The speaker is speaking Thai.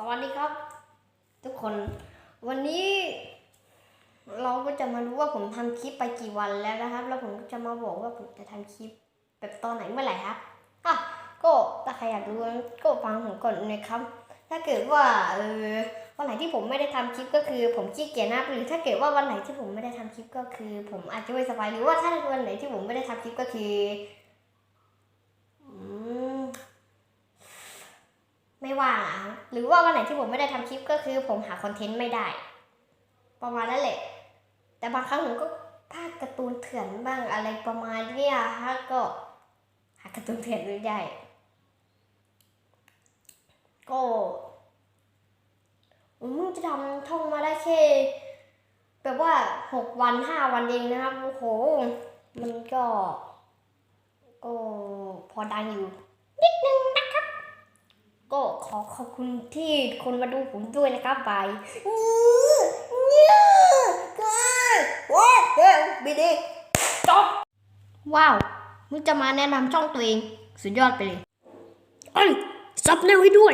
สวัสดีครับ ทุกคน วันนี้ เราก็จะมารู้ว่าผมทำคลิปไปกี่วันแล้วนะครับ แล้วผมก็จะมาบอกว่าผมจะทำคลิปแบบตอนไหนเมื่อไหร่ครับอะก็ถ้าใครอยากรู้ก็ฟังผมก่อนนะครับ ถ้าเกิดว่าเออวันไหนที่ผมไม่ได้ทำคลิปก็คือ ผมขี้เกียจนะหรือถ้าเกิดว่าวันไหนที่ผมไม่ได้ทำคลิปก็คือ ผมอาจจะไม่สบายหรือว่าถ้าวันไหนที่ผมไม่ได้ทำคลิปก็คือม ไม่ ว่างอะหรือว่าวันไหนที่ผมไม่ได้ทำคลิปก็คือ ผมหาคอนเทนต์ไม่ได้ ประมาณนั้นแหละ แต่บางครั้งผมก็พากย์การ์ตูนเถื่อนบ้างอะไรประมาณเนี้ยฮะก็ หาการ์ตูนเถื่อนไม่ได้ ก็ผมเพิ่งจะทำท่องมาได้แค่แบบว่าหกวันห้าวันเองนะครับโอ้โห มันก็ ก็พอดังอยู่ นิดนึงนะครับ ก็ขอขอบคุณที่คนมาดูผมด้วยนะครับบายเนี่ยก็ว้าวเฮ้ยบีดีจบว้าวมึงจะมาแนะนำช่องตัวเอง สุดยอดไปเลยเอ้ยซับเร็วให้ด้วย